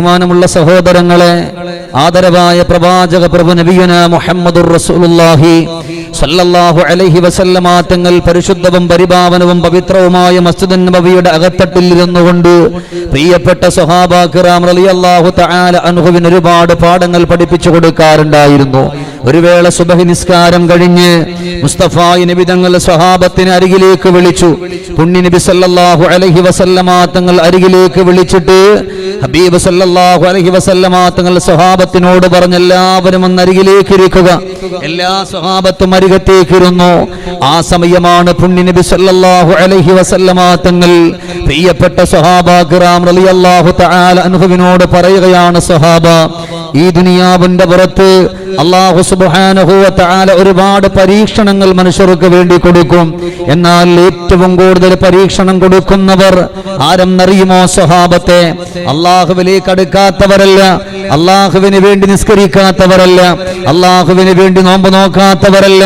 ബഹുമാനമുള്ള സഹോദരങ്ങളെ ആദരവായ പ്രവാചക പ്രഭു നബിയന മുഹമ്മദുർ റസൂലുള്ളാഹി സല്ലല്ലാഹു അലൈഹി വസല്ലമ തങ്ങൾ പരിശുദ്ധവും പരിപാവനവും പവിത്രവുമായ മസ്ജിദുൻ നബവിയുടെ അകത്തട്ടിൽ ഇരുന്നുകൊണ്ട് പ്രിയപ്പെട്ട സ്വഹാബ കിറാം റളിയല്ലാഹു തആല അൻഹുവിന് ഒരുപാട് പാഠങ്ങൾ പഠിപ്പിച്ചു കൊടുക്കാറുണ്ടായിരുന്നു. ഒരു വേള സുബഹി നിസ്കാരം കഴിഞ്ഞ് മുസ്തഫായി നബി തങ്ങൾ സ്വഹാബത്തിന് അരികിലേക്ക് വിളിച്ചു. പുണ്യ നബി സല്ലല്ലാഹു അലൈഹി വസല്ലമ തങ്ങൾ അരികിലേക്ക് വിളിച്ചിട്ട് ഹബീബ് സല്ലല്ലാഹു അലൈഹി വസല്ലമ തങ്ങൾ സ്വഹാബത്തിനോട് പറഞ്ഞു എല്ലാവരും ഒന്ന് അരികിലേക്ക് ഇരിക്കുക. എല്ലാ സ്വഹാബത്തും അരികത്തേക്ക് ഇരുന്നു ആ സമയമാണ് പുണ്യ നബി സല്ലല്ലാഹു അലൈഹി വസല്ലമ തങ്ങൾ പ്രിയപ്പെട്ട സ്വഹാബ കിറാം റളിയല്ലാഹു തആല അൻഹുവിനോട് പറയുകയാണ് സ്വഹാബ ഈ ദുനിയാവിന്റെ പുറത്ത് അള്ളാഹു തആല ഒരുപാട് പരീക്ഷണങ്ങൾ മനുഷ്യർക്ക് വേണ്ടി കൊടുക്കും. എന്നാൽ ഏറ്റവും കൂടുതൽ പരീക്ഷണം കൊടുക്കുന്നവർ ആരെന്നറിയുമോ സ്വഹാബത്തെ? അള്ളാഹുവിലേക്ക് അടുക്കാത്തവരല്ല അള്ളാഹുവിന് വേണ്ടി നിസ്കരിക്കാത്തവരല്ല അള്ളാഹുവിന് വേണ്ടി നോമ്പ് നോക്കാത്തവരല്ല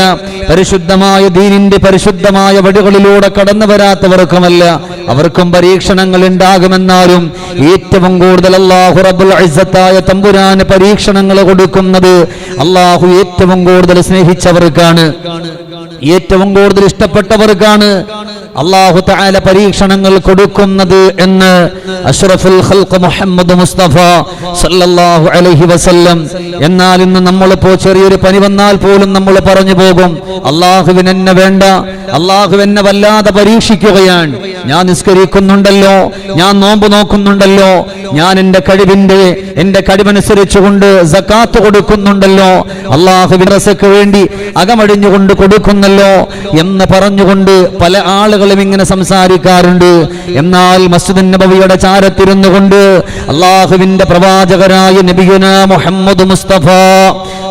പരിശുദ്ധമായ ദീനിന്റെ പരിശുദ്ധമായ വഴികളിലൂടെ കടന്നു വരാത്തവർക്കുമല്ല. അവർക്കും പരീക്ഷണങ്ങൾ ഉണ്ടാകുമെന്നാലും ഏറ്റവും കൂടുതൽ അള്ളാഹു ഇസ്സത്തായ തമ്പുരാന് പരീക്ഷണങ്ങൾ കൊടുക്കുന്നത് അള്ളാഹു ഏറ്റവും കൂടുതൽ സ്നേഹിച്ചവർക്കാണ്. ഏറ്റവും കൂടുതൽ ഇഷ്ടപ്പെട്ടവർക്കാണ്. അള്ളാഹു താല പരീക്ഷണങ്ങൾ കൊടുക്കുന്നത് എന്ന് അഷ്റഫുൽ ഖൽഖ് മുഹമ്മദ് മുസ്തഫ സല്ലല്ലാഹു അലൈഹി വസല്ലം. എന്നാൽ ഇന്ന് നമ്മളിപ്പോ ചെറിയൊരു പനി വന്നാൽ പോലും നമ്മൾ പറഞ്ഞു പോകും. അള്ളാഹുവിന് എന്നെ വേണ്ട. അള്ളാഹു എന്നെ വല്ലാതെ പരീക്ഷിക്കുകയാണ്. ഞാൻ നിസ്കരിക്കുന്നുണ്ടല്ലോ. ഞാൻ നോമ്പ് നോക്കുന്നുണ്ടല്ലോ. ഞാൻ കഴിവിന്റെ എന്റെ കഴിവനുസരിച്ചുകൊണ്ട് സക്കാത്ത് കൊടുക്കുന്നുണ്ടല്ലോ. അള്ളാഹു അള്ളാഹുവിനസക്ക് വേണ്ടി അകമടിഞ്ഞുകൊണ്ട് കൊടുക്കുന്നല്ലോ എന്ന് പറഞ്ഞുകൊണ്ട് പല ആളുകളും ഇങ്ങനെ സംസാരിക്കാറുണ്ട്. എന്നാൽ മസ്ജിദ് നബവിയുടെ ചാരത്തിരുന്നു കൊണ്ട് അള്ളാഹുവിന്റെ പ്രവാചകരായ നബിയുന മുഹമ്മദ് മുസ്തഫ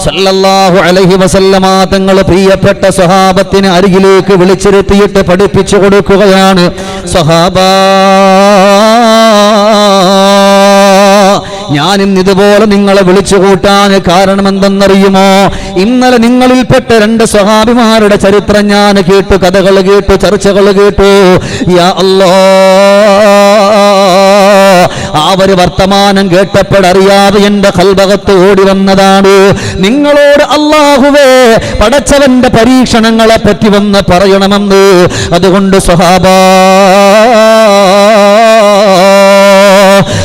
സല്ലല്ലാഹു അലൈഹി വസല്ലമ തങ്ങൾ പ്രിയപ്പെട്ട സ്വഹാബത്തിന് അരികിലേക്ക് വിളിച്ചിരുത്തിയിട്ട് പഠിപ്പിച്ചു കൊടുക്കുകയാണ്. സ്വഹാബാ ഞാനും ഇതുപോലെ നിങ്ങളെ വിളിച്ചു കൂട്ടാൻ കാരണം എന്തെന്നറിയുമോ ഇന്നലെ നിങ്ങളിൽപ്പെട്ട രണ്ട് സ്വഹാഭിമാരുടെ ചരിത്രം ഞാൻ കേട്ടു കഥകൾ കേട്ടു ചർച്ചകൾ കേട്ടു. യാ അല്ലാ. അവർ വർത്തമാനം കേട്ടപ്പോഴറിയാതെ എന്റെ കൽഭകത്ത് ഓടി വന്നതാണ്. നിങ്ങളോട് അള്ളാഹുവേ പടച്ചവന്റെ പരീക്ഷണങ്ങളെ പറ്റി വന്ന് പറയണമെന്ന്. അതുകൊണ്ട് സ്വഹാബാ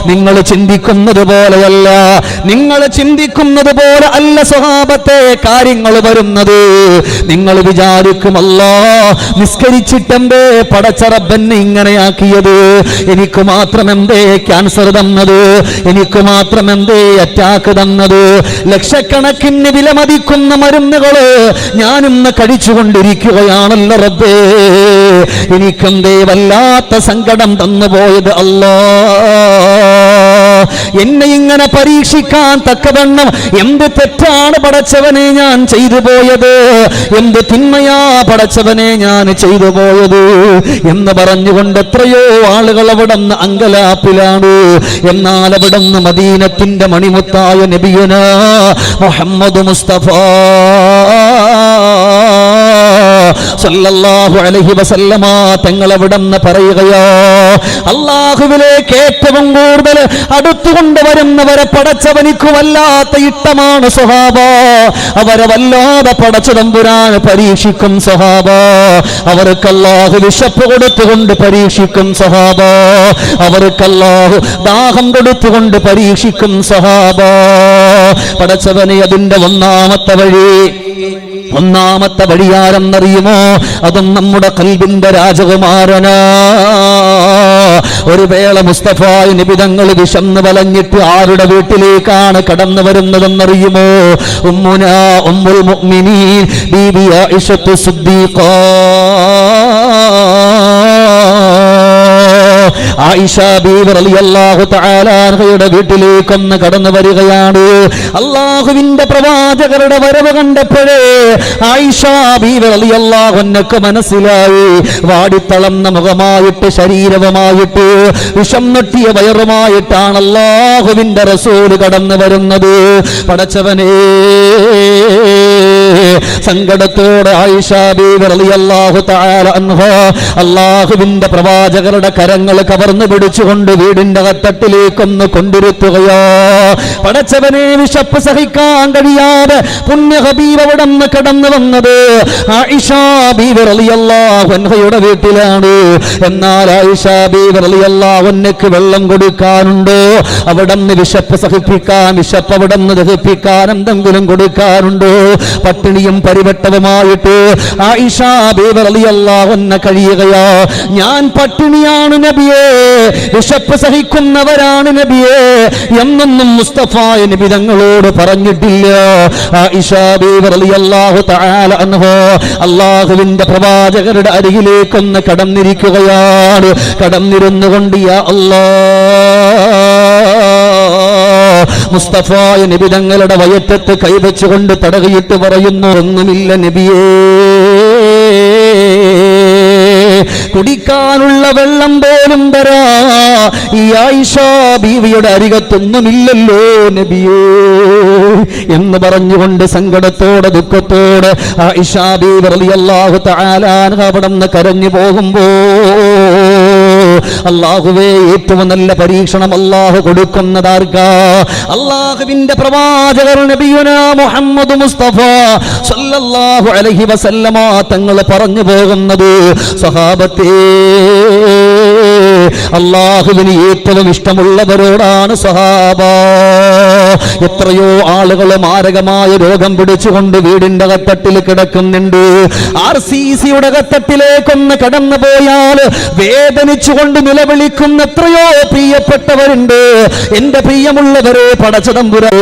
നിങ്ങൾ ചിന്തിക്കുന്നത് പോലെയല്ല നിങ്ങൾ ചിന്തിക്കുന്നത് പോലെ അല്ല സ്വഭാവത്തെ കാര്യങ്ങൾ വരുന്നത്. നിങ്ങൾ വിചാരിക്കുമല്ലോ നിസ്കരിച്ചിട്ടെന്തേ പടച്ചറബന്നെ ഇങ്ങനെയാക്കിയത്? എനിക്ക് മാത്രം എന്തേ ക്യാൻസർ തന്നത്? എനിക്ക് മാത്രം എന്തേ അറ്റാക്ക് തന്നത്? ലക്ഷക്കണക്കിന് വിലമതിക്കുന്ന മരുന്നുകൾ ഞാനിന്ന് കഴിച്ചുകൊണ്ടിരിക്കുകയാണല്ലോ റബ്ബേ. എനിക്കെന്തേ വല്ലാത്ത സങ്കടം തന്നുപോയത് അല്ലാ. എന്നെ ഇങ്ങനെ പരീക്ഷിക്കാൻ തക്കവണ്ണം എന്ത് തെറ്റാണ് പടച്ചവനെ ഞാൻ ചെയ്തു പോയത്? എന്ത് തിന്മയാ പടച്ചവനെ ഞാൻ ചെയ്തു പോയത്? എന്ന് പറഞ്ഞുകൊണ്ട് എത്രയോ ആളുകൾ അവിടെ അങ്കലാപ്പിലാണ്. എന്നാൽ അവിടെ നിന്ന് മദീനത്തിന്റെ മണിമുത്തായ നബിയുന മുഹമ്മദ് മുസ്തഫ. സല്ലല്ലാഹു അലൈഹി വസല്ലമ തങ്ങൾ എവിടെന്ന് പറയുകയോ അള്ളാഹുവിലേക്ക് ഏറ്റവും കൂടുതൽ അടുത്തുകൊണ്ട് വരുന്നവരെ പടച്ചവനിക്ക് വല്ലാത്ത ഇഷ്ടമാണ് സ്വഹാബ. അവരെ വല്ലാതെ പടച്ചു തമ്പുരാൻ പരീക്ഷിക്കും സ്വഹാബ. അവർക്ക് അല്ലാഹു വിശപ്പ് കൊടുത്തുകൊണ്ട് പരീക്ഷിക്കും സ്വഹാബ. അവർക്ക് അല്ലാഹു ദാഹം കൊടുത്തുകൊണ്ട് പരീക്ഷിക്കും സ്വഹാബ. പടച്ചവനെ അതിന്റെ ഒന്നാമത്തെ വഴി ഒന്നാമത്തെ വഴിയാരെന്നറിയുമോ? അതും നമ്മുടെ കൽബിന്റെ രാജകുമാരനാ. ഒരു വേള മുസ്തഫായ നിബിതങ്ങൾ വിശന്ന് വലഞ്ഞിട്ട് ആരുടെ വീട്ടിലേക്കാണ് കടന്നു വരുന്നതെന്നറിയുമോ? ഉമ്മുന ഉമ്മുൽ മുഅ്മിനീൻ ബീബിയ ഇഷത്തു സിദ്ദീഖ. ആയിഷ ബീവി റളിയല്ലാഹു തആല വീട്ടിലേക്കൊന്ന് കടന്നു വരികയാണ്. അള്ളാഹുവിന്റെ പ്രവാചകരുടെ വരവ് കണ്ടപ്പോഴേ ആയിഷ ബീവി റളിയല്ലാഹു അൻഹക്ക് മനസ്സിലായി. വാടിത്തളന്ന മുഖമായിട്ട് ശരീരവുമായിട്ട് വിഷം നൊട്ടിയ വയറുമായിട്ടാണ് അള്ളാഹുവിന്റെ റസൂൽ കടന്നു വരുന്നത്. പടച്ചവനേ സങ്കടത്തോടെ അള്ളാഹുവിന്റെ പ്രവാചകരുടെ കരങ്ങൾ കവർന്നു പിടിച്ചുകൊണ്ട് വീടിന്റെ കത്തട്ടിലേക്കൊന്ന് കൊണ്ടിരുത്തുകയോ. പടച്ചവനെ വിശപ്പ് സഹിക്കാൻ കഴിയാതെ പുണ്യ ഹബീബ് അവിടെ നിന്ന് കടന്നു വന്നത് ആയിഷ ബീവി റളിയല്ലാഹു അൻഹയുടെ വീട്ടിലാണ്. എന്നാൽ ആയിഷ ബീവി റളിയല്ലാഹു അൻഹയ്ക്ക് വെള്ളം കൊടുക്കാനുണ്ട്? അവിടെ നിന്ന് വിശപ്പ് സഹിപ്പിക്കാൻ വിശപ്പ് അവിടെ നിന്ന് ദഹിപ്പിക്കാൻ എന്തെങ്കിലും കൊടുക്കാറുണ്ടോ പട്ടിണിയും പരിവട്ടവുമായിട്ട് കഴിയുകയാ. ഞാൻ പട്ടിണിയാണ് നബിയേ വിശപ്പ് സഹിക്കുന്നവരാണ് നബിയേ എന്നൊന്നും മുസ്തഫ നബി തങ്ങളോട് പറഞ്ഞിട്ടില്ല. അള്ളാഹുവിന്റെ പ്രവാചകരുടെ അരികിലേക്കൊന്ന് കടന്നിരിക്കുകയാണ്. കടന്നിരുന്നുകൊണ്ട് യാ അല്ലാ മുസ്തഫായ നബി തങ്ങളുടെ വയറ്റത്ത് കൈവച്ചുകൊണ്ട് തടകിയിട്ട് പറയുന്നു ഒന്നുമില്ല നബിയേ കുടിക്കാനുള്ള വെള്ളം പോലും തരാ. ഈ ആയിഷ ബീവിയുടെ അരികത്തൊന്നുമില്ലല്ലോ നബിയേ എന്ന് പറഞ്ഞുകൊണ്ട് സങ്കടത്തോടെ ദുഃഖത്തോടെ ആയിഷ ബീവി റളിയല്ലാഹു തആല അവിടെ കരഞ്ഞു പോകുമ്പോ അള്ളാഹുവേ ഏറ്റവും നല്ല പരീക്ഷണം അള്ളാഹു കൊടുക്കുന്നതാർക്കാ? അള്ളാഹുവിന്റെ പ്രവാചകർ മുഹമ്മദ് മുസ്തഫ സല്ലല്ലാഹു അലൈഹി വസല്ലമ തങ്ങൾ പറഞ്ഞു പോകുന്നത് സഹാബത്തേ അള്ളാഹുവിന് ഏറ്റവും ഇഷ്ടമുള്ളവരോടാണ് സഹാബ എത്രയോ ആളുകൾ മാരകമായ രോഗം പിടിച്ചുകൊണ്ട് വീടിന്റെ കത്തട്ടിൽ കിടക്കുന്നുണ്ട്. ആർ സി സിയുടെ കത്തട്ടിലേക്കൊന്ന് കടന്നു പോയാൽ വേദനിച്ചുകൊണ്ട് നിലവിളിക്കുന്ന എത്രയോ പ്രിയപ്പെട്ടവരുണ്ട്. എന്റെ പ്രിയമുള്ളവരെ പടച്ചതമ്പുരോ.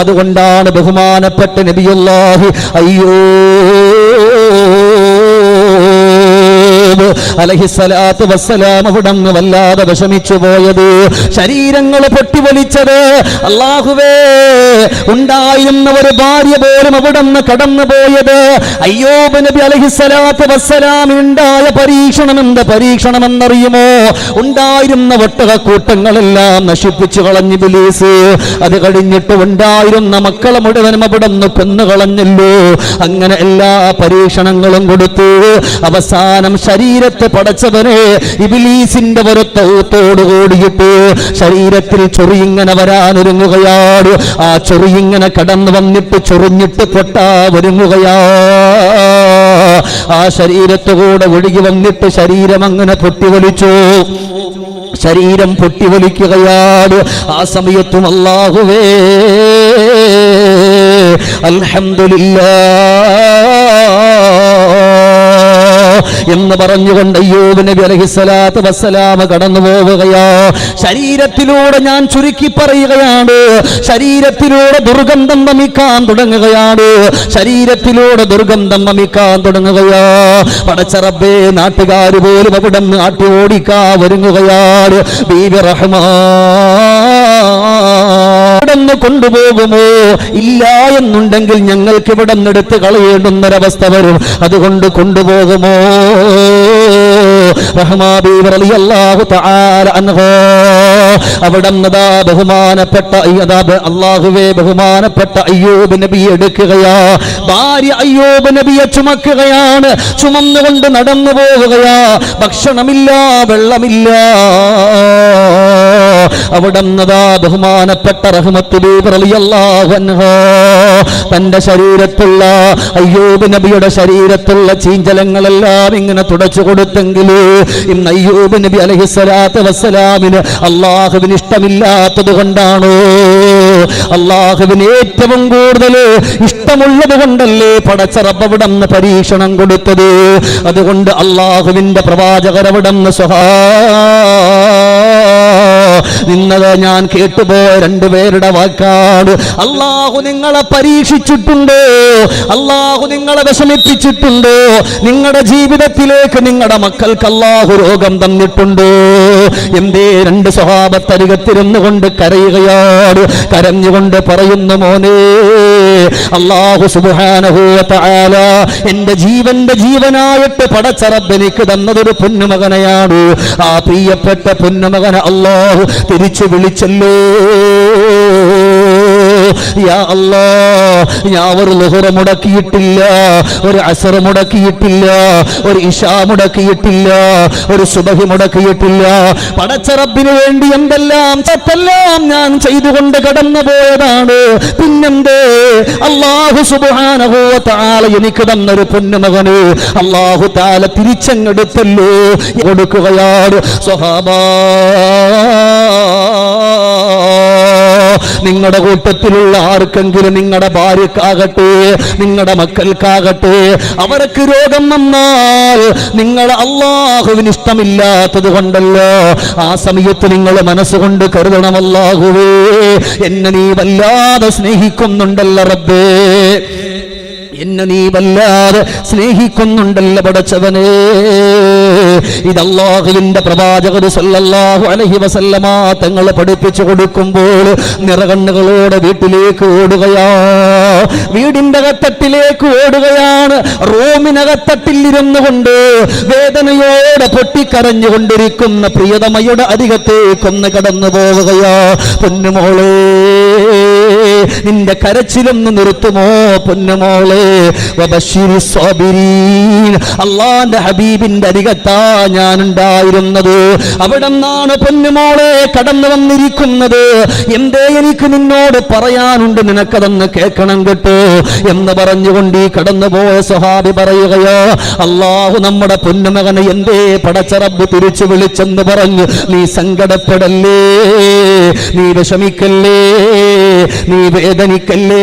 അതുകൊണ്ടാണ് ബഹുമാനപ്പെട്ട നബിയുള്ളാഹി അയ്യോ. അലഹിസലാത്ത് വസ്സലാം അവിടന്ന് വല്ലാതെ വിഷമിച്ചു പോയത്. ശരീരങ്ങൾ പൊട്ടിവലിച്ചത്. അള്ളാഹുവേ ഉണ്ടായിരുന്ന ഒരു ഭാര്യ പോലും അവിടന്ന് കടന്നു പോയത്. അയ്യോബ് നബി അലഹിസലാത്ത് വസ്സലാമിനുണ്ടായ പരീക്ഷണം എന്ത് പരീക്ഷണമെന്നറിയുമോ? ഉണ്ടായിരുന്ന ഒട്ടകക്കൂട്ടങ്ങളെല്ലാം നശിപ്പിച്ചു കളഞ്ഞു ബിലീസ്. അത് കഴിഞ്ഞിട്ട് ഉണ്ടായിരുന്ന മക്കളെ മുഴുവനും കൊന്നു കൊന്നുകളഞ്ഞല്ലോ. അങ്ങനെ എല്ലാ പരീക്ഷണങ്ങളും കൊടുത്തു അവസാനം ശരീരത്തെ പടച്ചവനെ ഇബിലീസിന്റെ പുറത്തോട് കൂടിയിട്ട് ശരീരത്തിൽ ചൊറിയിങ്ങനെ വരാനൊരുങ്ങുകയാണ് ആ ചൊറിയിങ്ങനെ കടന്നു വന്നിട്ട് ചൊറിഞ്ഞിട്ട് പൊട്ടാ ഒരുങ്ങുകയാ. ആ ശരീരത്തുകൂടെ ഒഴുകി വന്നിട്ട് ശരീരം അങ്ങനെ പൊട്ടിവലിച്ചു. ശരീരം പൊട്ടിവലിക്കുകയാണ് ആ സമയത്തും അല്ലാഹുവേ അൽഹംദുലില്ലാ. എന്ന് പറഞ്ഞുകൊണ്ട് നബി കടന്നു പോവുകയാ. ശരീരത്തിലൂടെ ഞാൻ ചുരുക്കി പറയുകയാണ്. ശരീരത്തിലൂടെ ദുർഗന്ധം വമിക്കാൻ തുടങ്ങുകയാണ്. ശരീരത്തിലൂടെ ദുർഗന്ധം വമിക്കാൻ തുടങ്ങുകയാ. പടച്ചറബേ നാട്ടുകാർ പോലും അവിടെ നിന്ന് ആട്ടി ഓടിക്കാ ഒരുങ്ങുകയാണ്. ബീബി റഹ്മാ ഇവിടുന്ന് കൊണ്ടുപോകുമോ? ഇല്ല എന്നുണ്ടെങ്കിൽ ഞങ്ങൾക്ക് ഇവിടെ നിന്ന് എടുത്ത് കളയേണ്ടുന്നൊരവസ്ഥ വരും. അതുകൊണ്ട് കൊണ്ടുപോകുമോ? റഹ്മാബീബ് റളിയല്ലാഹു തആല അൻഹു. അവിടെ നിന്നതാ ബഹുമാനപ്പെട്ട അല്ലാഹുവേ ബഹുമാനപ്പെട്ട അയ്യൂബ് നബി എടുക്കുകയാ. ഭാര്യ അയ്യൂബ് നബിയെ ചുമക്കുകയാണ്. ചുമന്നുകൊണ്ട് നടന്നു പോവുകയാ ഭക്ഷണമില്ല വെള്ളമില്ല. അവിടെ ബഹുമാനപ്പെട്ട അൻഹു. തന്റെ ശരീരത്തുള്ള അയ്യൂബ് നബിയുടെ ശരീരത്തുള്ള ചീഞ്ചലങ്ങളെല്ലാം ഇങ്ങനെ തുടച്ചു കൊടുത്തെങ്കിലേ ഇന്ന് അയ്യൂബ് നബി അലഹിസ്സലാത്ത് വസ്സലാമിന് അള്ളാഹുവിന് ഇഷ്ടമില്ലാത്തത് കൊണ്ടാണോ. അള്ളാഹുവിന് ഏറ്റവും കൂടുതൽ ഇഷ്ടമുള്ളത് കൊണ്ടല്ലേ പടച്ചറപ്പവിടന്ന് പരീക്ഷണം കൊടുത്തത്? അതുകൊണ്ട് അള്ളാഹുവിന്റെ പ്രവാചകരവിടന്ന് സ്വഹാ നിന്നത് ഞാൻ കേട്ടുപോയ രണ്ടുപേരുടെ വാക്കാട് അള്ളാഹു നിങ്ങളെ പരീക്ഷിച്ചിട്ടുണ്ടോ? അള്ളാഹു നിങ്ങളെ വിഷമിപ്പിച്ചിട്ടുണ്ടോ? നിങ്ങളുടെ ജീവിതത്തിലേക്ക് നിങ്ങളുടെ മക്കൾക്ക് അള്ളാഹു രോഗം തന്നിട്ടുണ്ടോ? എന്തേ രണ്ട് സ്വഭാവത്തരികത്തിരുന്നു കൊണ്ട് കരയുകയാണ്. കരഞ്ഞുകൊണ്ട് പറയുന്നു മോനെ അള്ളാഹു സുബാനഹൂല എന്റെ ജീവന്റെ ജീവനായിട്ട് പടച്ചറബ് എനിക്ക് തന്നതൊരു പൊന്നുമകനെയാണ്. ആ പ്രിയപ്പെട്ട പൊന്നുമകനെ അള്ളാഹു തിരിച്ചു വിളിച്ചല്ലോ. യാ അല്ലാ മുടക്കിയിട്ടില്ല ഒരു അസർ മുടക്കിയിട്ടില്ല ഒരു ഇഷാ മുടക്കിയിട്ടില്ല ഒരു സുബഹി മുടക്കിയിട്ടില്ല. പടച്ച വേണ്ടി എന്തെല്ലാം തെറ്റെല്ലാം ഞാൻ ചെയ്തുകൊണ്ട് കടന്നു പോയതാണ് പിന്നെന്തേ? അള്ളാഹു സുബ്ഹാനഹു താല എനിക്ക് തന്നൊരു പൊന്നുമകന് അള്ളാഹു താല തിരിച്ചങ്ങെടുത്തല്ലോ. കൊടുക്കുകയാണ് സ്വഹാബാ. നിങ്ങളുടെ കൂട്ടത്തിലുള്ള ആർക്കെങ്കിലും നിങ്ങളുടെ ഭാര്യക്കാകട്ടെ നിങ്ങളുടെ മക്കൾക്കാകട്ടെ അവർക്ക് രോഗം വന്നാൽ നിങ്ങൾ അള്ളാഹുവിന് ഇഷ്ടമില്ലാത്തത് കൊണ്ടല്ലോ. ആ സമയത്ത് നിങ്ങൾ മനസ്സുകൊണ്ട് കരുതണം അല്ലാഹുവേ. എന്നെ നീ വല്ലാതെ സ്നേഹിക്കുന്നുണ്ടല്ലോ റബ്ബേ. എന്നെ നീ വല്ലാതെ സ്നേഹിക്കുന്നുണ്ടല്ലോ പടച്ചവനെ. ഇത് അള്ളാഹുവിന്റെ പ്രവാചകർ സല്ലല്ലാഹു അലൈഹി വസല്ലമ തങ്ങൾ പഠിപ്പിച്ചു കൊടുക്കുമ്പോൾ നിറകണ്ണുകളോടെ വീട്ടിലേക്ക് ഓടുകയാ. വീടിന്റെ അകത്തട്ടിലേക്ക് ഓടുകയാണ്. റൂമിനകത്തട്ടിൽ കൊണ്ട് വേദനയോടെ പൊട്ടിക്കരഞ്ഞുകൊണ്ടിരിക്കുന്ന പ്രിയതമയുടെ അരികത്തേക്കൊന്ന് കടന്നു പോവുകയാ. പൊന്നുമോളേ നിന്റെ കരച്ചിലൊന്ന് നിർത്തുമോ പൊന്നുമോളെ. അള്ളാന്റെ ഹബീബിന്റെ അരികത്താ ഞാൻ ഉണ്ടായിരുന്നത് അവിടെ നിന്നാണ് പൊന്നുമോളെ കടന്നു വന്നിരിക്കുന്നത്. എന്തേ എനിക്ക് നിന്നോട് പറയാനുണ്ട്? നിനക്കതെന്ന് കേൾക്കണം കേട്ടോ. എന്ന് പറഞ്ഞുകൊണ്ട് ഈ കടന്നുപോയ സ്വഹാബി പറയുകയോ അള്ളാഹു നമ്മുടെ പൊന്നുമകനെ എന്തേ പടച്ചറബ് തിരിച്ചു വിളിച്ചെന്ന് പറഞ്ഞു നീ സങ്കടപ്പെടല്ലേ? നീ വിഷമിക്കല്ലേ? നീ വേദനിക്കല്ലേ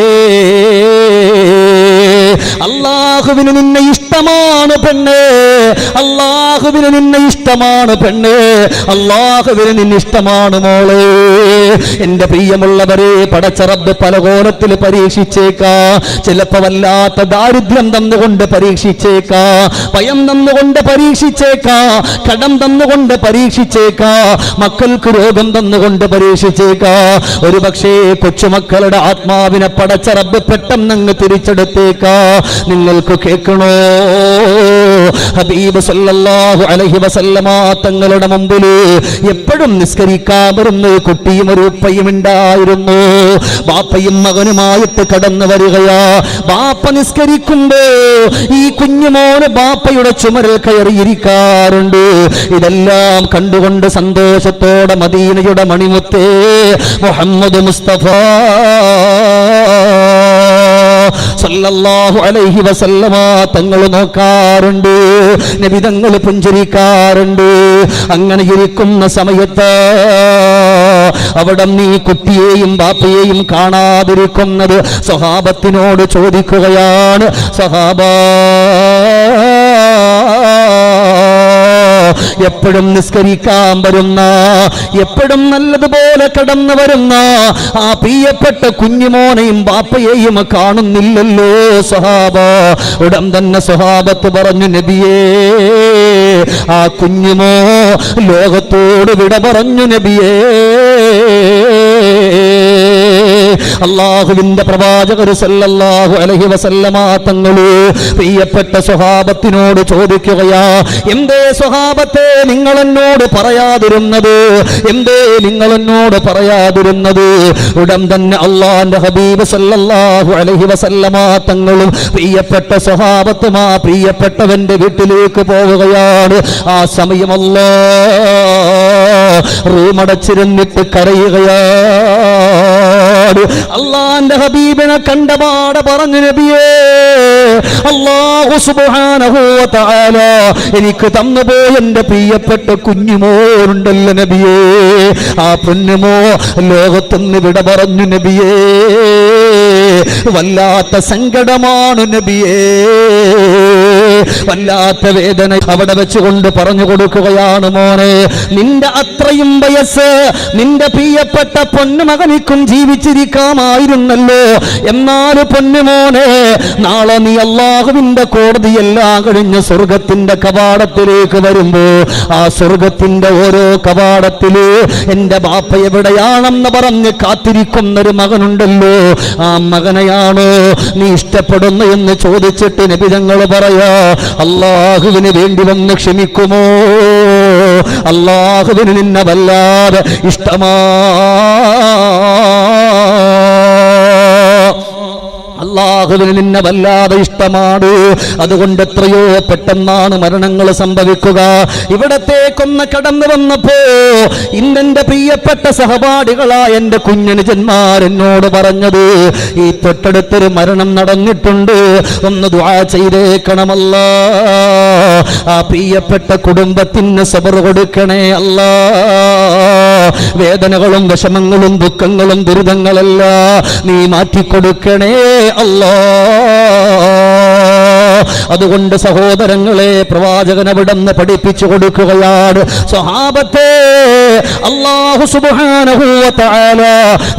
അള്ളാഹുവിന് നിന്നെ ഇഷ്ടമാണ് പെണ്ണ്. അള്ളാഹുവിന് നിന്നെ ഇഷ്ടമാണ് പെണ്ണ്. അള്ളാഹുവിന് നിന്നെ ഇഷ്ടമാണ് മോളെ. എന്റെ പ്രിയമുള്ളവരെ പടച്ചറബ് പല കോലത്തിൽ പരീക്ഷിച്ചേക്കാ. ചിലപ്പോ വല്ലാത്ത ദാരിദ്ര്യം തന്നുകൊണ്ട് പരീക്ഷിച്ചേക്കാ. ഭയം തന്നുകൊണ്ട് പരീക്ഷിച്ചേക്കാ. കടം തന്നുകൊണ്ട് പരീക്ഷിച്ചേക്കാ. മക്കൾക്ക് രോഗം തന്നുകൊണ്ട് പരീക്ഷിച്ചേക്കാ. ഒരു പക്ഷേ കൊച്ചുമക്കളുടെ ആത്മാവിനെ പടച്ചറബ് പെട്ടെന്നങ്ങ് തിരിച്ചെടുത്തേക്കാ. നിങ്ങൾക്ക് കേൾക്കണോ? ഹബീബ് സല്ലല്ലാഹു അലൈഹി വസല്ലമ തങ്ങളുടെ മുമ്പിൽ എപ്പോഴും നിസ്കരിക്കാൻ വരുന്ന കുട്ടിയും ഒരു ഉപ്പയും ഉണ്ടായിരുന്നു. ബാപ്പയും മകനുമായിട്ട് കടന്നു വരികയാ. ബാപ്പ നിസ്കരിക്കുമ്പോ ഈ കുഞ്ഞുമോന് ബാപ്പയുടെ ചുമരിൽ കയറിയിരിക്കാറുണ്ട്. ഇതെല്ലാം കണ്ടുകൊണ്ട് സന്തോഷത്തോടെ മദീനയുടെ മണിമുത്തേ മുഹമ്മദ് മുസ്തഫ സല്ലല്ലാഹു അലൈഹി വസല്ലമ തങ്ങൾ നോക്കാറുണ്ട്. നബി തങ്ങൾ പുഞ്ചരിക്കാറുണ്ട്. അങ്ങനെ ഇരിക്കുന്ന സമയത്ത് അവിടെ നീ കുട്ടിയെയും ബാപ്പയെയും കാണാതിരിക്കുന്നത് സ്വഹാബത്തിനോട് ചോദിക്കുകയാണ്. സ്വഹാബാ എപ്പോഴും നിസ്കരിക്കാൻ വരുന്ന എപ്പോഴും നല്ലതുപോലെ കടന്നു വരുന്ന ആ പ്രിയപ്പെട്ട കുഞ്ഞുമോനെയും ബാപ്പയെയും കാണുന്നില്ലല്ലോ സ്വഹാബ. ഉടൻ തന്നെ സ്വഹാബത്ത് പറഞ്ഞു നബിയേ ആ കുഞ്ഞുമോ ലോകത്തോട് വിട പറഞ്ഞു നബിയേ. അള്ളാഹുവിന്റെ പ്രവാചകർ സല്ലല്ലാഹു അലൈഹി വസല്ലമ തങ്ങൾ പ്രിയപ്പെട്ട സ്വഹാബത്തിനോട് ചോദിക്കുകയാ എന്തേ സ്വഹാബത്തെ നിങ്ങൾ എന്നോട് പറയാതിരുന്നത്? എന്തേ നിങ്ങൾ എന്നോട് പറയാതിരുന്നത്? ഉടൻ തന്നെ അള്ളാന്റെ ഹബീബ് സല്ലല്ലാഹു അലഹി വസല്ലമാ തങ്ങളും പ്രിയപ്പെട്ട സ്വഹാബത്തുമാ പ്രിയപ്പെട്ടവന്റെ വീട്ടിലേക്ക് പോവുകയാണ്. ആ സമയമല്ല റൂമടച്ചിരുന്നിട്ട് കരയുകയാണ് അള്ളാന്റെ ഹബീബിനെ കണ്ടപാട പറഞ്ഞു നബിയേ അള്ളാഹു സുബ്ഹാനഹു വ എനിക്ക് തന്നുപോയ എന്റെ പ്രിയപ്പെട്ട കുഞ്ഞുമോരുണ്ടല്ലോ നബിയേ. ആ പൊന്നുമോ ലോകത്തുനിന്ന് വിട പറഞ്ഞു നബിയേ വല്ലാത്ത സങ്കടമാണ് നബിയേ. വല്ലാത്ത വേദന അവിടെ വെച്ചുകൊണ്ട് പറഞ്ഞു കൊടുക്കുകയാണ് മോനെ. നിന്റെ അത്രയും വയസ്സ് നിന്റെ പ്രിയപ്പെട്ട പൊന്നുമകനിക്കും ജീവിച്ചിരിക്കാമായിരുന്നല്ലോ. പൊന്നു പൊന്നുമോനെ നാളെ നീ അള്ളാഹുവിന്റെ കോടതിയെല്ലാം കഴിഞ്ഞ് സ്വർഗത്തിന്റെ കവാടത്തിലേക്ക് വരുമ്പോ ആ സ്വർഗത്തിന്റെ ഓരോ കവാടത്തിൽ എന്റെ ബാപ്പ എവിടെയാണെന്ന് പറഞ്ഞ് കാത്തിരിക്കുന്നൊരു മകനുണ്ടല്ലോ. ആ മകനെയാണോ നീ ഇഷ്ടപ്പെടുന്നു എന്ന് ചോദിച്ചിട്ട് നബിതങ്ങൾ പറയാ അള്ളാഹുവിന് വേണ്ടി വന്ന് ക്ഷമിക്കുമോ? അള്ളാഹുവിന് നിന്നെ വല്ലാതെ ഇഷ്ടമാ അള്ളാഹുവിന് നിന്നെ വല്ലാതെ ഇഷ്ടമാണ്. അതുകൊണ്ട് എത്രയോ പെട്ടെന്നാണ് മരണങ്ങൾ സംഭവിക്കുക. ഇവിടത്തേക്കൊന്ന് കടന്നു വന്നപ്പോ ഇന്നെന്റെ പ്രിയപ്പെട്ട സഹപാഠികളായ എന്റെ കുഞ്ഞനുജന്മാരെന്നോട് പറഞ്ഞത് ഈ തൊട്ടടുത്തൊരു മരണം നടന്നിട്ടുണ്ട്. ഒന്ന് ദുആ ചെയ്തേക്കണമല്ല. ആ പ്രിയപ്പെട്ട കുടുംബത്തിന് സബർ കൊടുക്കണേ അല്ല. വേദനകളും വിഷമങ്ങളും ദുഃഖങ്ങളും ദുരിതങ്ങളല്ല നീ മാറ്റിക്കൊടുക്കണേ അല്ലാ അതുകൊണ്ട് സഹോദരങ്ങളെ പ്രവാചകൻ അവിടുന്ന് പഠിപ്പിച്ചു കൊടുക്കുകയാണ്. സ്വഹാബത്തെ അള്ളാഹു സുബ്ഹാനഹു വ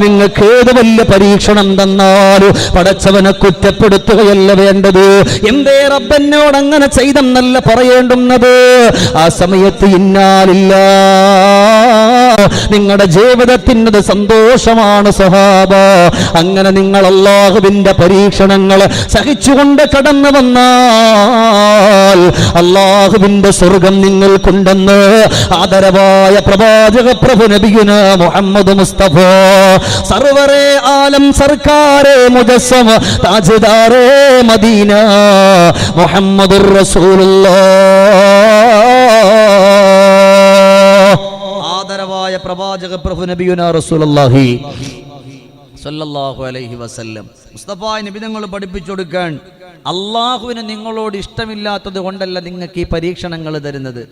നിങ്ങൾക്ക് ഏത് വലിയ പരീക്ഷണം തന്നാലും പടച്ചവനെ കുറ്റപ്പെടുത്തുകയല്ല വേണ്ടത്. എന്തേ റബ്ബനോട് അങ്ങനെ ചെയ്തെന്നല്ല പറയേണ്ടുന്നത്? ആ സമയത്ത് ഇന്നാലില്ല. നിങ്ങളുടെ ജീവിതത്തിന്റെ സന്തോഷമാണ് സ്വഹാബ അങ്ങനെ നിങ്ങൾ അള്ളാഹുവിന്റെ പരീക്ഷണങ്ങൾ സഹിച്ചുകൊണ്ട് കടന്നു വന്നാൽ അള്ളാഹുവിന്റെ സ്വർഗം നിങ്ങൾക്കുണ്ടെന്ന് ആദരവായ പ്രവാചക പ്രഭു നബിയുന മുഹമ്മദ് മുസ്തഫ. സർവറെ ആലം സർക്കാരെ മുജസ്സമ താജുദാറേ മദീന മുഹമ്മദുർ റസൂലുള്ളാഹ് പ്രവാചക പ്രഭു നബിയുന റസൂലുള്ളാഹി സല്ലല്ലാഹു അലൈഹി വസല്ലം. മുസ്തഫ നബി നിങ്ങൾ പഠിപ്പിച്ചു കൊടുക്കാൻ അള്ളാഹുവിന് നിങ്ങളോട് ഇഷ്ടമില്ലാത്തത് കൊണ്ടല്ല നിങ്ങൾക്ക് ഈ പരീക്ഷണങ്ങൾ തരുന്നത്.